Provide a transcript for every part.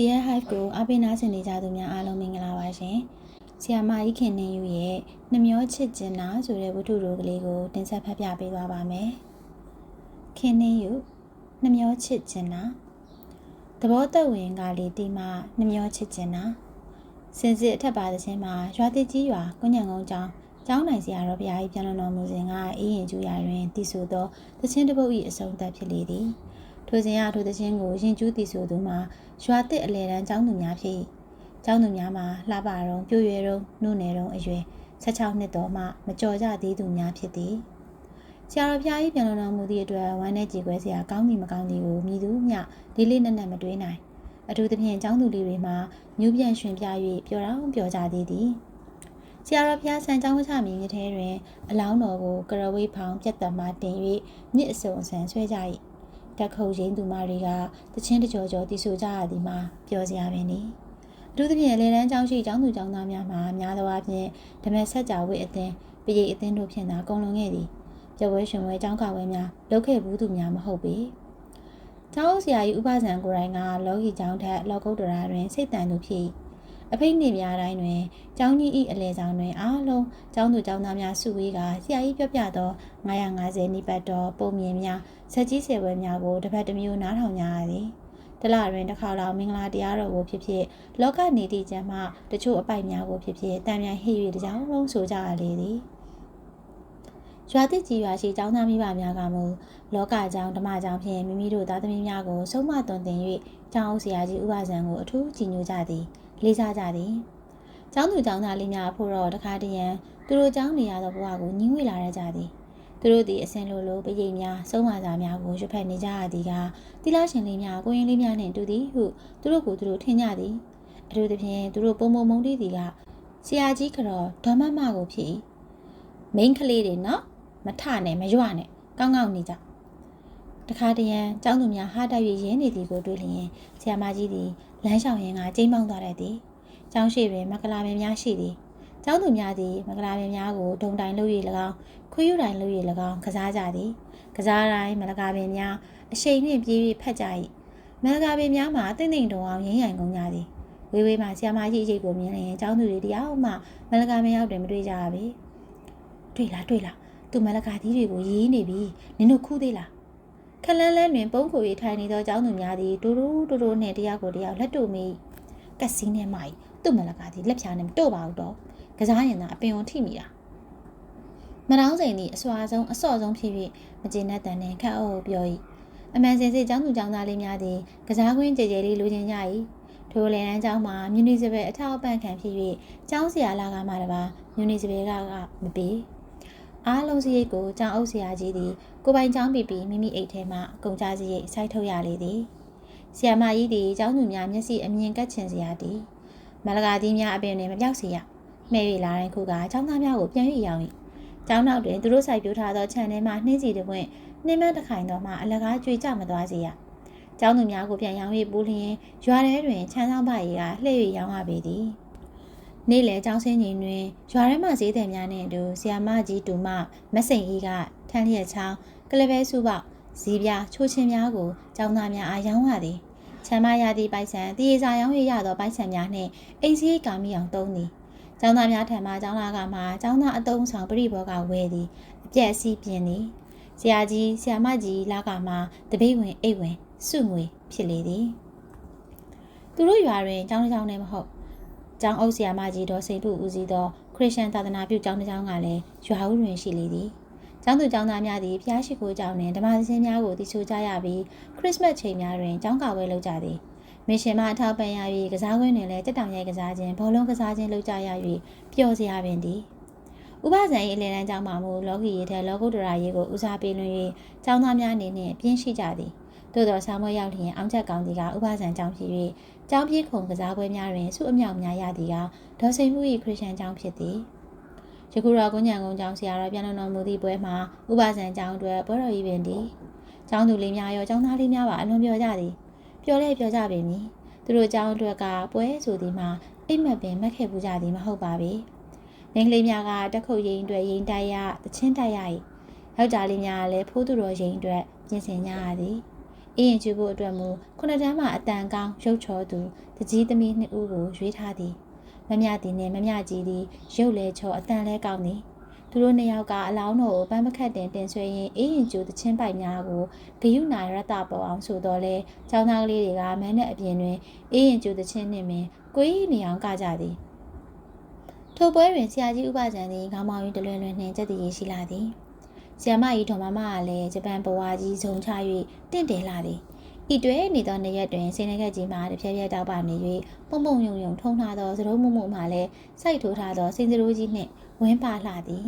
Dear Hive ကိုအပိနာဆင်နေကြသူများအားလုံးမင်္ဂလာပါရှင်။ဆီယာမကြီးခင်နေယူရဲ့နှမျောချစ်ကျင်နာဆိုတဲ့ဝတ္ထုတိုကလေးကိုတင်ဆက်ဖတ်ပြပေးသွားပါမယ်။ခင်နေယူနှမျောချစ်ကျင်နာသဘောတဝင်ကလေးတီမနှမျောချစ်ကျင်နာစင်စစ်အထက်ပါသခြင်းမှာရွာတိကြီးရွာကုညံကုန်းကျောင်းကျောင်းနိုင်စရာတော်ဘုရားကြီးပြန်တော်မူစဉ်ကအေးရင်ကျူရာတွင်တည်ဆိုသောသခြင်းတစ်ပုဒ်၏အဆုံးသတ်ဖြစ်လေသည်။ ထိုစဉ်အထိုသခြင်းကိုရင်ကျူးတည်ဆိုသူမှာရွာတစ်အလဲတန်းကျောင်းသူများဖြစ်ကျောင်းသူများမှာလှပတုံပြိုရွယ်တုံနှုတ်နယ်တုံအရွယ်16နှစ်တော်မှမကြော်ကြသေးသူများဖြစ်သည်ဆရာတော်ဖျားကြီးပြန်တော်မူသည့်အတွက်ဝမ်းနဲ့ကြည်ခွဲစရာကောင်းသည်မကောင်းသည်ကိုမြည်သူမျှလေးလေးနက်နက်မတွေးနိုင်အထူးသဖြင့်ကျောင်းသူလေးတွေမှာညူးပြန်ရွှင်ပြ၍ပျော်တောင်ပျော်ကြသေးသည်ဆရာတော်ဖျားဆန်ကျောင်းဝချမီမြထဲတွင် အလောင်းတော်ကိုကရဝေးဖောင်ပြတ်တမှတင်၍မြစ်အစုံအဆန်ဆွဲကြ၏ တက်ခုတ်ရင်းသူမတွေကတချင်းတကြောကြောတီဆိုကြရသည်မှာပျော်စရာပင်သည်အထူးသဖြင့်လေလန်းကျောင်းရှိကျောင်းသူကျောင်းသားများမှာများသောအားဖြင့်ဓမ္မဆက်ကြဝိအသင်းပရိတ်အသင်းတို့ဖြင့်သာကုန်လွန်ခဲ့သည်ပြပွဲရှင်ပွဲကျောင်းကဝဲများလုပ်ခဲ့ဘူးသူများမဟုတ်ပေကျောင်းဆရာကြီးဥပဇံကိုယ်တိုင်ကလောကီကျောင်းထက်လောကုတ္တရာတွင်စိတ်တန်သူဖြစ် အဖိတ်နေများတိုင်းတွင်ကျောင်းကြီး၏အလဲဆောင်တွင်အားလုံးကျောင်းသူကျောင်းသားများစုဝေးကဆရာကြီးပြောပြသော950နိပတ်တော်ပုံမြင်များဆက်ကြီးဆယ်ပွဲများကိုတစ်ဖက်တစ်မျိုးနားထောင်ကြရသည်တလတွင်တစ်ခါလောက်မင်္ဂလာတရားတော်ကိုဖြစ်ဖြစ်လောကနေတိကျမ်းမှတချို့အပိုက်များကိုဖြစ်ဖြစ်တန်မြန်ဟိ၍တကြောင်လုံးဆိုကြရလေသည်ရွာတိကြီးရွာရှိကျောင်းသားမိဘများကမူလောကကျောင်းဓမ္မကျောင်းဖြင့်မိမိတို့သားသမီးများကိုဆုံးမသွန်သင်၍ကျောင်းအုပ်ဆရာကြီးဥပဇံကိုအထူးကြည်ညိုကြသည် လေးစားကြသည်ကျောင်းသူကျောင်းသားလေးများဖို့တော့တခါတရံသူတို့ကျောင်းနေရသောဘဝကိုညှင်းဝေလာရကြသည်သူတို့သည်အစင်လိုလိုပရိတ်များဆုံးမစာများကိုရွတ်ဖက်နေကြရသည်ကတိလာရှင်လေးများကိုရင်လေးများနှင့်တူသည်ဟုသူတို့ကိုသူတို့ထင်ကြသည်အထူးသဖြင့်သူတို့ပုံပုံမုံတီးသည်ကဆရာကြီးကတော့ဒေါ်မမကိုဖြစ်မိန်းကလေးတွေနော်မထနဲ့မရွနဲ့ကောင်းကောင်းနေကြတခါတရံကျောင်းသူများဟာတိုက်ရရင်းနေသည်ကိုတွေ့လျင်ဆရာမကြီးသည် လမ်းလျှောက်ရင်းကကျိမ်းပေါင်းသွားတတ်သည်ကျောင်းရှိတွင်မကလာပင်များရှိသည်ကျောင်းသူများသည်မကလာပင်များကိုဒုံတိုင်လုပ်၍၎င်းခွေးယူတိုင်လုပ်၍၎င်းကစားကြသည်ကစားတိုင်းမလကာပင်များအရှိန်နှင့်ပြေး၍ဖက်ကြ၏မလကာပင်များမှာတင့်တင့်တုံအောင်ရင်းရိုင်ကုန်ကြသည်ဝေးဝေးမှဆီယမကြီးအရေးကိုမြင်လျင်ကျောင်းသူတွေတရားမှမလကာပင်ရောက်တွင်မတွေ့ကြရပေတွေ့လားတွေ့လားသူမလကာသီးတွေကိုရေးနေပြီနင်တို့ခုသေးလား ခလန်းလန်းတွင်ပုံးခို၍ထိုင်နေသောကျောင်းသူများသည်တူတူတူတူနှင့်တရားကိုတရားလက်တို့မိကက်စီနဲ့မိုက်သူ့မလကာသည်လက်ဖြာနဲ့မတို့ပါဘူးတော့ကစားရင်သာအပင်ုံထိမိတာမနောင်းစိန်သည်အစွာဆုံးအစော့ဆုံးဖြစ်၍မကျေနပ်တန်နှင့်ခက်အုပ်ပြော၏အမှန်စင်စစ်ကျောင်းသူကျောင်းသားလေးများသည်ကစားကွင်းကြဲကြဲလေးလိုချင်ကြ၏ထိုလယ်တန်းကျောင်းမှာမြူနီစပယ်အထောက်အပံ့ခံဖြစ်၍ကျောင်းဆရာလာကမှတပါမြူနီစပယ်ကကမပေးအားလုံးစရိတ်ကိုကျောင်းအုပ်ဆရာကြီးသည် ကိုပိုင်ကျောင်းပြပြီးမိမိအိတ်ထဲမှကုန်ကြစရိတ်စိုက်ထုတ်ရလေသည်ဆရာမကြီးသည်ကျောင်းသူများမျက်စိအမြင်ကတ်ချင်စရာသည်မလကာကြီးများအပင်တွင်မပြောက်စေရမဲ့၍လာတိုင်းခုကကျောင်းသားများကိုပြန်၍ရောင်း၏ကျောင်းနောက်တွင်သူတို့စိုက်ပျိုးထားသောခြံထဲမှနှင်းစီတပွင့်နှင်းမတစ်ခိုင်သောမှအလကားကြွေကြမသွားစေရကျောင်းသူများကိုပြန်ရောင်း၍ပူးလျင်ရွာထဲတွင်ခြံဆောင်ပါရီကလှည့်၍ရောင်းရပေသည် နေ့လယ်ကျောင်းဆင်းချိန်တွင်ရွာထဲမှဈေးသည်များနှင့်အတူဆီယာမကြီးတူမမစိန်အေးကထန်းလျက်ချောင်းကလပဲစုပေါဈေးပြချိုးချင်းများကိုကျောင်းသားများအားရောင်းရသည်ချမ်းမရသည့်ပိုက်ဆံတည်ရစာရောင်းရရသောပိုက်ဆံများနှင့်အိမ်စည်းကာမိအောင်သုံးသည်ကျောင်းသားများထံမှကျောင်းလာကမှကျောင်းသားအတုံးဆောင်ပြိဘောကဝဲသည်အပြက်စီးပြင်းသည်ဆရာကြီးဆရာမကြီးလာကမှတပိတ်ဝင်အိတ်ဝင်စုငွေဖြစ်လေသည်သူတို့ရွာတွင်ကျောင်းတစ်ကျောင်းနဲ့မဟုတ် ကျောင်းအုပ်ဆရာမကြီးတော်စိန်ပုဦးစီးသောခရစ်ယာန်သာသနာပြုကျောင်းတစ်ကျောင်းကလည်းရွာဦးတွင်ရှိလေသည်ကျောင်းသူကျောင်းသားများသည်ဖျားရှိခိုးကျောင်းနှင့်ဓမ္မသင်းများကိုတည်ဆိုကြရပြီးခရစ်စမတ်ချိန်များတွင်ကျောင်းကာဝဲလုပ်ကြသည်မရှင်မအထောက်ပံ့ရ၍ကစားကွင်းတွင်လည်းတက်တောင်ရိုက်ကစားခြင်းဘောလုံးကစားခြင်းလုပ်ကြရ၍ပျော်စရာပင်သည်ဥပဇံ၏အလယ်တန်းကျောင်းမှာမူလောကီရေးထဲလောကုတ္တရာရေးကိုဦးစားပေးလွှင့်၍ကျောင်းသားများအနေနဲ့ပြင်းရှိကြသည် သို့သောဆောင်းမွေးရောက်လျင်အောင်ချက်ကောင်းသည်ကဥပဇံကျောင်းဖြစ်၍ကျောင်းပြေးခုံကစားပွဲများတွင်စုအမြောက်များရသည်ကဒေါ်စိန်မှု၏ခရစ်ယာန်ကျောင်းဖြစ်သည်ယခုတော့ကုညံကုန်းကျောင်းဆရာတော်ပြန်တော်မူသည့်ပွဲမှာဥပဇံကျောင်းအတွက်ပွဲတော်ဤပင်သည်ကျောင်းသူလေးများရောကျောင်းသားလေးများပါအလွန်ပြောကြသည်ပျော်လဲပြောကြပေမည်သူတို့ကျောင်းအတွက်ကပွဲဆိုသည်မှာအိမ်မက်ပင်မက်ခဲ့ပူကြသည်မဟုတ်ပါပေ။မိန်းကလေးများကတက်ခုတ်ရင်အတွက်ရင်တိုက်ရတချင်းတိုက်ရ၏။ယောက်ျားလေးများကလည်းဖိုးသူတော်ရင်အတွက်ပြင်ဆင်ကြရသည်။ အေးရင်ကျူဖို့အတွက်မူခုနှစ်တန်းမှအတန်ကောင်းရုပ်ချောသူတကြီးသမီးနှစ်ဦးကိုရွေးထားသည်မမြသည်နှင့်မမြကြီးသည်ရုပ်လဲချောအတန်လဲကောင်းသည်သူတို့နှစ်ယောက်ကအလောင်းတော်ကိုပန်းမခတ်တင်တင်ဆွဲရင်းအေးရင်ကျူသချင်းပိုက်များကိုဂယုနာရတ္တပေါ်အောင်ဆိုတော့လဲចောင်းသားကလေးတွေကမန်းနဲ့အပြင်တွင်အေးရင်ကျူသချင်းနှင့်ပင်ကိုကြီးနေအောင်ကကြသည်ထိုပွဲတွင်ဆရာကြီးဥပဇံသည်ခေါင်းမောင်း၍တလွင်လွင်နှင့်ကြက်တည်ရရှိလာသည် ဆရာမကြီးတော်မမကလည်းဂျပန်ဘဝကြီးဇုံချ၍တင့်တယ်လာသည်ဤတွဲနေသောနေ့ရက်တွင်စိနေကက်ကြီးမှတဖြည်းဖြည်းတောက်ပနေ၍ပုံပုံယုံယုံထုံထားသောသရိုးမှုမှုမှလည်းစိုက်ထိုးထားသောစင်စရိုးကြီးနှင့်ဝင်းပါလှသည်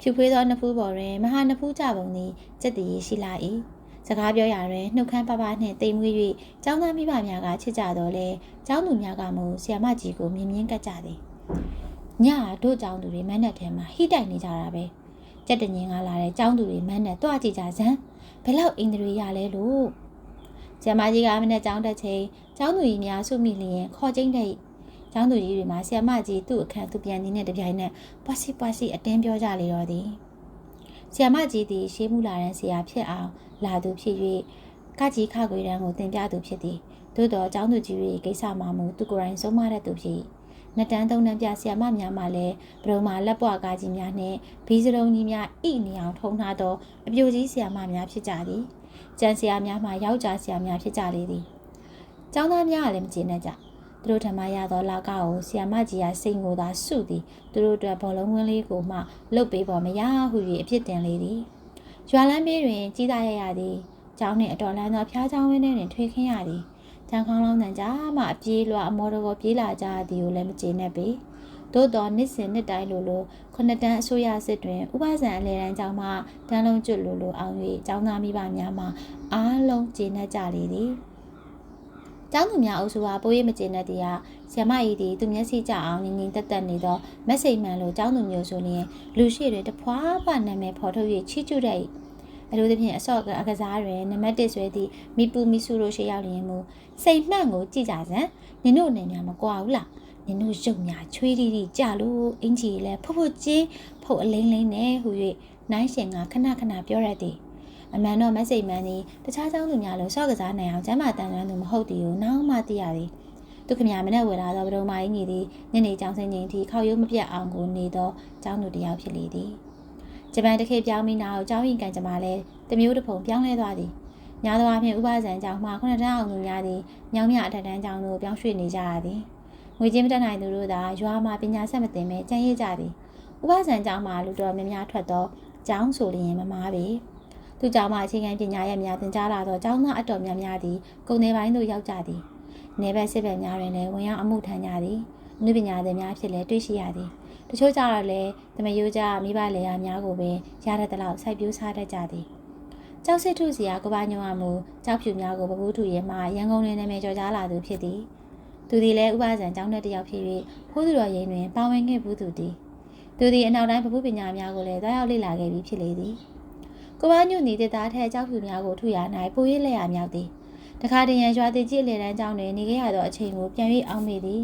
ဖြူဖွေးသောနဖူးပေါ်တွင်မဟာနဖူးကြပုံသည်ကြက်တည်ရှိလာ၏စကားပြောရာတွင်နှုတ်ခမ်းပပနှင့်တိမ်မွေး၍ကျောင်းသားမိဘများကချစ်ကြတော်လဲကျောင်းသူများကမူဆီယမကြီးကိုမြင်မြင်ကပ်ကြသည်ညတို့ကျောင်းသူတွေမန်းနဲ့ထဲမှာဟိတိုက်နေကြတာပဲ ကြက်တငင်ကလာတဲ့ကျောင်းသူတွေမန်းနဲ့တွားကြည့်ကြစမ်းဘယ်လောက်အင်္ဂရီရလဲလို့ကျမကြီးကမနဲ့ကျောင်းတက်ချိန်ကျောင်းသူကြီးများဆုမိလျင်ခေါ်ကျင်းတဲ့ကျောင်းသူကြီးတွေမှာဆီယမကြီးသူ့အခန်းသူပြန်နေတဲ့တပြိုင်နက်ပွားစီပွားစီအတင်းပြောကြလေတော့သည်ဆီယမကြီးသည်ရှေးမှုလာတဲ့ဆရာဖြစ်အောင်လာသူဖြစ်၍ကကြီးခခွေတန်းကိုတင်ပြသူဖြစ်သည်သို့တော်ကျောင်းသူကြီးတွေကိစ္စမှာမူသူကိုယ်တိုင်ဆုံးမတဲ့သူဖြစ် နှစ်တန်းသုံးတန်းပြဆရာမများမှလည်းဘရုံမာလက်ပွားကားကြီးများနှင့်ဘီစရုံကြီးများဣနေအောင်ထုံထားသောအပြိုကြီးဆရာမများဖြစ်ကြသည်ကျန်ဆရာများမှယောက်ျားဆရာများဖြစ်ကြလေသည်ကျောင်းသားများကလည်းမကျေနပ်ကြသူတို့ထမရသောလာကကိုဆီယာမကြီးကစိတ်ငိုသာစုသည်သူတို့အတွက်ဘောလုံးဝင်းလေးကိုမှလှုပ်ပေးပေါ်မရဟု၍အဖြစ်တင်လေသည်ရွာလန်းဘေးတွင်ကြီးသားရရသည်ကျောင်းနှင့်အတော်လန်းသောဖျားချောင်းဝင်းထဲတွင်ထွေခင်းရသည် တန်ခေါင်းလောင်းတန်ကြမှအပြေးလွှာအမော်တော်ပြေးလာကြသည်ကိုလည်းမကျေနပ်ပေသို့တော်နှစ်စဉ်နှစ်တိုင်းလိုလိုခုနှစ်တန်းအစိုးရစစ်တွင်ဥပဇံအလဲတန်းကျောင်းမှတန်းလုံးကျွတ်လိုလိုအောင်၍ကျောင်းသားမိဘများမှအားလုံးကျေနပ်ကြလေသည်ကျောင်းသူများအုပ်စုဟာပိုးရိပ်မကျေနပ်သည်ဟာဆ iam မကြီးသည်သူမျက်စိကြအောင်ငငင်တက်တက်နေသောမက်ဆေ့မှန်လိုကျောင်းသူမျိုးဆိုလျင်လူရှိတွင်တဖွာဖွာနာမည်ဖော်ထုတ်၍ချီးကျူးတဲ့ အလိုသဖြင့်အစော့အကစားတွင်နံပါတ်1ဆွဲသည့်မီပူမီဆူတို့ရှိရောက်လျင်မူစိတ်မှန်ကိုကြည့်ကြစမ်းနင်တို့အနေများမကွာဘူးလားနင်တို့ရုပ်များချွေးတီတီကြလို့အင်ကြီးလဲဖုတ်ဖုတ်ကြီးဖုတ်အလိမ့်လိမ့်နဲ့ဟူ၍နိုင်ရှင်ကခဏခဏပြောရသည်အမှန်တော့မက်ဆေ့မှန်သည်တခြားเจ้าသူများလိုစော့ကစားနိုင်အောင်ကျမ်းမာတန်ဆွမ်းသူမဟုတ်သည်ကိုနောက်မှသိရသည်သူခမရမနဲ့ဝယ်လာသောဗဒုံမာကြီးညီသည်ညနေကျောင်းဆင်းချိန်ထိခောက်ရိုးမပြတ်အောင်ကိုနေသောเจ้าသူတစ်ယောက်ဖြစ်လေသည် ဂျပန်တစ်ခေတ်ပြောင်းပြီးနောက်ကျောင်းရင်ကန်ကြမှာလဲတမျိုးတစ်ဖုံပြောင်းလဲသွားသည်ညာသောအဖြစ်ဥပဇံကျောင်းမှခုနှစ်တန်းအောင်သူများသည်ညောင်မြအထက်တန်းကျောင်းသို့ပြောင်းရွှေ့နေကြရသည်ငွေချင်းမတက်နိုင်သူတို့သာရွာမှာပညာဆက်မတင်ပဲကျန်ရစ်ကြသည်ဥပဇံကျောင်းမှာလူတော်များများထွက်သောကျောင်းဆိုလျင်မမားပေသူကျောင်းမှာအခြေခံပညာရဲ့များသင်ကြားလာသောကျောင်းသားအတော်များများသည်ကုန်နေပိုင်းသို့ရောက်ကြသည်နေဘက်စစ်ဘက်များတွင်လည်းဝင်ရောက်အမှုထမ်းကြသည်နုပညာသည်များဖြစ်လည်းတွေ့ရှိရသည် တချို့ကြတော့လည်းတမယိုးကြမိဘလေယာများကိုပင်ရတဲ့တလောက်စိုက်ပျိုးစားတတ်ကြသည်ကျောက်စစ်ထုစီကကဘာညုံအမှုကျောက်ဖြူများကိုပပူးထုရဲမှရန်ကုန်တွင်နာမည်ကျော်ကြားလာသူဖြစ်သည်သူသည်လည်းဥပဇံကျောင်းတက်တစ်ယောက်ဖြစ်၍ဖိုးသူတော်ရင်တွင်ပါဝင်ခဲ့ဘူးသူသည်သူသည်အနောက်တိုင်းပပူးပညာများကိုလည်းတွားရောက်လေ့လာခဲ့ပြီးဖြစ်လေသည်ကဘာညုံသည်တစ်သားထက်ကျောက်ဖြူများကိုထုရ၌ပိုရစ်လက်ရမြောက်သည်တခါတရံရွာတည်ကြီးအလေတန်းကျောင်းတွင်နေခဲ့ရသောအချိန်ကိုပြန်၍အောင်းမိသည်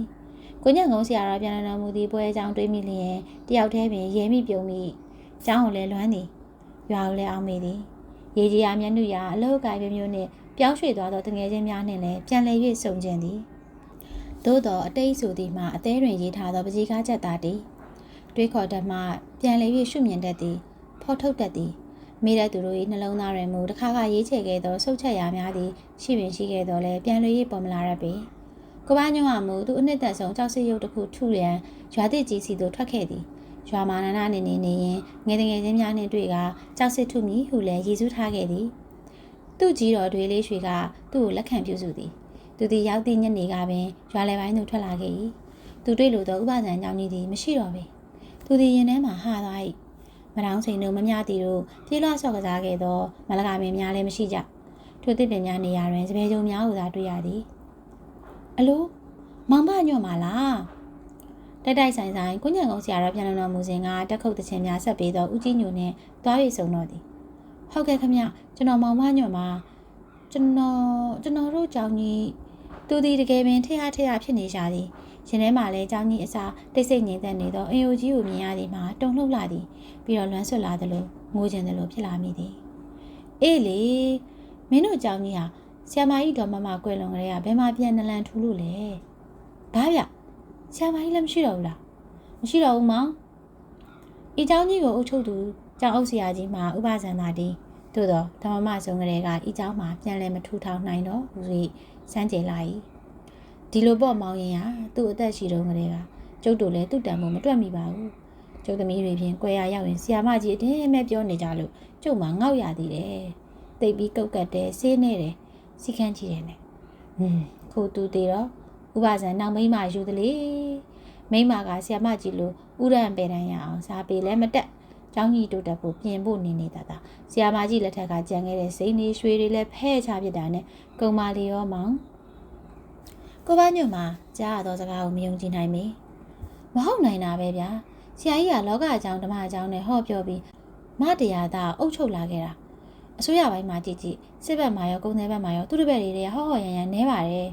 ကိုညံကုန်းဆရာတော်ပြန်လာတော်မူသည့်ပွဲအကြောင်းတွေးမိလျင်တယောက်တည်းပင်ရဲမိပြုံမိကျောင်းကိုလည်းလွမ်းသည်ရွာကိုလည်းအောင်းမိသည်ရေကြီးရာမျက်နှာရာအလောက်ကိုင်မျိုးနှင့်ပြောင်းရွှေ့သွားသောတငယ်ချင်းများနှင့်လည်းပြန်လည်၍စုံကျင်သည်သို့သောအတိတ်ဆိုသည်မှာအသေးတွင်ရေးထားသောပကြီးကားချက်သားတည်တွေးခေါ်တတ်မှပြန်လည်၍ရှုမြင်တတ်သည်ဖော်ထုတ်တတ်သည်မိတဲ့သူတို့၏နှလုံးသားတွင်မူတစ်ခါခါရေးချယ်ခဲ့သောဆုတ်ချက်ရာများသည်ရှိပင်ရှိခဲ့သောလဲပြန်လည်၍ပေါ်မလာရပေ ကဘာညုံအမှုသူအနှစ်သက်ဆုံးကြောက်စစ်ရုပ်တစ်ခုထုရန်ရွာသည့်ကြီးစီသို့ထွက်ခဲ့သည်ရွာမာနနာနေနေနေရင်ငယ်တငယ်ချင်းများနှင့်တွေ့ကကြောက်စစ်ထုမိဟုလည်းရည်စူးထားခဲ့သည်သူ့ကြီးတော်တွေလေးရွှေကသူ့ကိုလက်ခံပြုစုသည်သူသည်ရောက်သည့်ညနေကပင်ရွာလယ်ပိုင်းသို့ထွက်လာခဲ့၏သူတွေ့လိုသောဥပဇံကြောင့်ကြီးသည်မရှိတော့ပေသူသည်ရင်ထဲမှဟာသွား၏မတောင်းချိန်တို့မမြသည်တို့ပြေးလွှဆော့ကစားခဲ့သောမလကာမင်းများလည်းမရှိကြထိုသည့်ပင်များနေရာတွင်စပယ်ကြုံများကိုသာတွေ့ရသည် အလိုမောင်မညွန့်ပါလားတိုက်တိုက်ဆိုင်ဆိုင်ကုညံကုန်းဆရာတော်ပြန်လုံတော်မူစဉ်ကတက်ခုတ်တခြင်းများဆက်ပေးသောဦးကြီးညိုနှင့်တွားရည်စုံတော်သည်ဟုတ်ကဲ့ခမကျွန်တော်မောင်မညွန့်ပါကျွန်တော်ကျွန်တော်တို့ကြောင့်ကြီးသူဒီတကယ်ပင်ထရထရဖြစ်နေကြသည်ရှင်ထဲမှာလည်းကြောင်းကြီးအစာတိတ်ဆိတ်ငြိမ်သက်နေသောအင်ယိုကြီးကိုမြင်ရသည်မှာတုန်လှုပ်လာသည်ပြီးတော့လွမ်းဆွတ်လာသလိုငိုကျင်သလိုဖြစ်လာမိသည်အေးလေမင်းတို့အကြောင်းကြီးဟာ ဆရာမကြီးတော်မမကွယ်လွန်ကလေးကဘယ်မှာပြန်နလန်ထူလို့လဲဘာဗျဆရာမကြီးလည်းမရှိတော့ဘူးလားမရှိတော့ဘူးမောင်ဤเจ้าကြီးကိုအုပ်ချုပ်သူကျောင်းအုပ်ဆရာကြီးမှာဥပဇံသာတီသို့တော့ဓမ္မမဆုံးကလေးကဤเจ้าမှာပြန်လဲမထူထောင်နိုင်တော့ဘူးဆိုစမ်းကြေလာ၏ဒီလိုပေါ့မောင်ရင်ဟာသူ့အသက်ရှိတုန်းကလေးကကျုပ်တို့လည်းသူ့တန်ဖို့မတွက်မိပါဘူးကျုပ်သမီးတွေဖြင့်ကွယ်ရရောက်ရင်ဆရာမကြီးအတင်းမဲ့ပြောနေကြလို့ကျုပ်မှငေါက်ရသေးတယ်တိတ်ပြီးကုတ်ကတ်တယ်ဆေးနေတယ် စီကန်းကြည့်တယ်နဲ့ဟွန်းခိုးတူသေးတော့ဥပဇံနောက်မိမယူသလေမိမကဆရာမကြီးလိုဥရံပေတန်းရအောင်စားပေးလဲမတက်ကျောင်းကြီးတိုးတက်ဖို့ပြင်ဖို့နေနေတာတာဆရာမကြီးလက်ထက်ကကြံခဲ့တဲ့စိန်နေရွှေတွေလည်းဖဲ့ချပြစ်တာနဲ့ကုံမာလီရောမောင်ကိုပါညွန့်မှာကြားရသောစကားကိုမယုံကြည်နိုင်မီမဟုတ်နိုင်တာပဲဗျာဆရာကြီးကလောကအကြောင်းဓမ္မအကြောင်းနဲ့ဟောပြောပြီးမတရားသားအုပ်ချုပ်လာခဲ့တာ အစိုးရပိုင်းမှာကြည့်ကြည့်စစ်ဘက်မှာရောကုန်သည်ဘက်မှာရောသူတို့ဘက်တွေကဟောဟောရန်ရန်နဲပါတယ်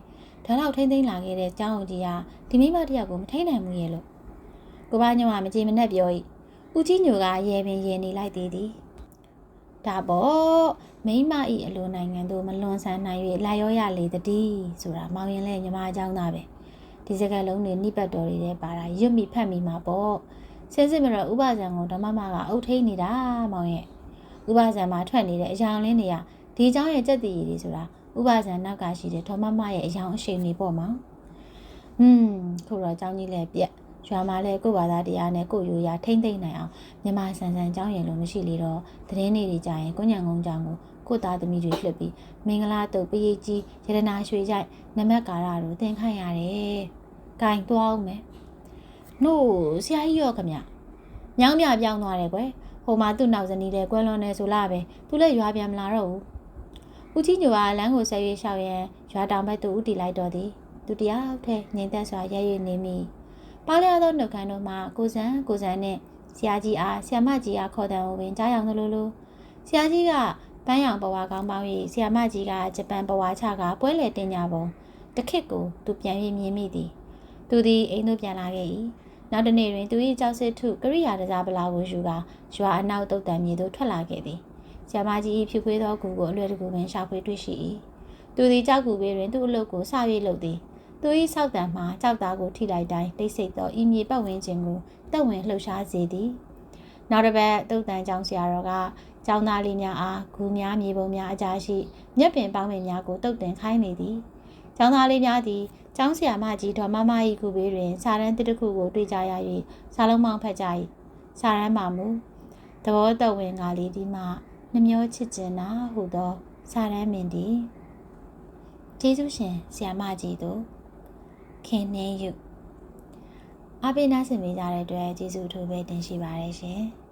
ဒါတော့ထိမ့်သိမ့်လာခဲ့တဲ့ကျောင်းအောင်ကြီးကဒီမိမတယောက်ကိုမထိန်နိုင်ဘူးရဲ့လို့ကိုပါညွန့်ကမကြည်မနဲ့ပြော၏ဦးကြီးညိုကရေပင်ရေနေလိုက်သေးသည်ဒါပေါ့မိမဤအလိုနိုင်ငံသို့မလွန်ဆန်းနိုင်၍လာရောရလေတည်းဆိုတာမောင်ရင်လဲညီမအကြောင်းသားပဲဒီစကားလုံးတွေနိပတ်တော်တွေထဲပါတာရွတ်မိဖတ်မိမှာပေါ့စင်စစ်မတော့ဥပဇံကိုဓမ္မမကအုတ်ထိန်နေတာမောင်ရဲ့ ဥပဇံမှာထွက်နေတဲ့အယောင်လင်းတွေကဒီเจ้าရဲ့စက်တည်ရည်တွေဆိုတာဥပဇံနောက်ကရှိတဲ့ဓမ္မမရဲ့အယောင်အရှိန်တွေပေါ့မောင်ဟွန်းခုတော့เจ้าကြီးလည်းပြက်ရွာမှာလည်းကို့ဘာသာတရားနဲ့ကို့ယူရထိမ့်သိမ့်နိုင်အောင်မြန်မာဆန်ဆန်เจ้าရင်လို့မရှိလေတော့သတင်းတွေတွေကြာရင်ကိုညံငုံကြောင်ကိုကိုသားသမီးတွေလှစ်ပြီးမင်္ဂလာတုပ်ပရိတ်ကြီးရတနာရွှေကြိုက်နမက်ကာရတို့သင်ခိုင်းရတယ်။ဂိုင်သွားအောင်မယ်။နို့ဆရာကြီးရောခမ။ညောင်းပြပြောင်းသွားတယ်ကွယ်။ ဟိုမှာသူ့နောက်ဇနီးတဲ့ကွယ်လွန်နေဆိုလားပဲ။သူလည်းရွာပြန်မလာတော့ဘူး။ဦးကြီးညိုကလမ်းကိုဆက်ရွေးလျှောက်ရင်ရွာတောင်ဘက်သို့ဥတီလိုက်တော့သည်။သူတယောက်တည်းငြိမ်သက်စွာရဲရဲနေမိ။ပါလျာသောနှုတ်ခမ်းတို့မှာကိုစံကိုစံနဲ့ဆရာကြီးအားဆရာမကြီးအားခေါ်တယ်ဝင်ကြားရောက်သလိုလိုဆရာကြီးကပန်းရောင်ဘဝကောင်းပေါင်း၍ဆီယာမကြီးကဂျပန်ဘဝချကပွဲလေတင်ကြပုံတခစ်ကိုသူပြန်၍မြင်မိသည်သူသည်အိမ်သို့ပြန်လာခဲ့၏ နောက်တနေ့တွင်သူ၏ကြောက်စစ်ထုကရိယာတစားပလာကိုယူကာရွာအနောက်တုတ်တံမြေသို့ထွက်လာခဲ့သည်ဆီယာမကြီး၏ဖြူခွေးသောကူကိုအလွယ်တကူပင်ရှာဖွေတွေ့ရှိ၏သူသည်ကြောက်ကူပေတွင်သူ့အလုပ်ကိုစ၍လုပ်သည်သူ၏ဆောက်တံမှကြောက်သားကိုထိလိုက်တိုင်းတိတ်ဆိတ်သောဤမြေပတ်ဝန်းကျင်ကိုတက်ဝင်လှုပ်ရှားစေသည်နောက်တစ်ပတ်တုတ်တန်ကြောင်ဆရာတော်ကကျောင်းသားလေးများအားဂူများမြေပုံများအကြားရှိမြက်ပင်ပေါင်းပင်များကိုတုတ်တင်ခိုင်းနေသည်။ ကျောင်းသားလေးများသည်ကျောင်းဆရာမကြီးတော်မမ၏ခုဘေးတွင်စာရန်တစ်တစ်ခုကိုတွေ့ကြရ၍စာလုံးမောင်းဖတ်ကြ၏။စာရန်မှာမူသဘောတဝင်ကလေးဒီမှနှမျောချစ်ကျင်နာဟုသောစာရန်မင်သည်ကျေးဇူးရှင်ဆရာမကြီးတို့ခင်နှင်းယူအပိနာဆင်ပေးကြတဲ့အတွက်ကျေးဇူးအထူးပဲတင်ရှိပါတယ်ရှင်။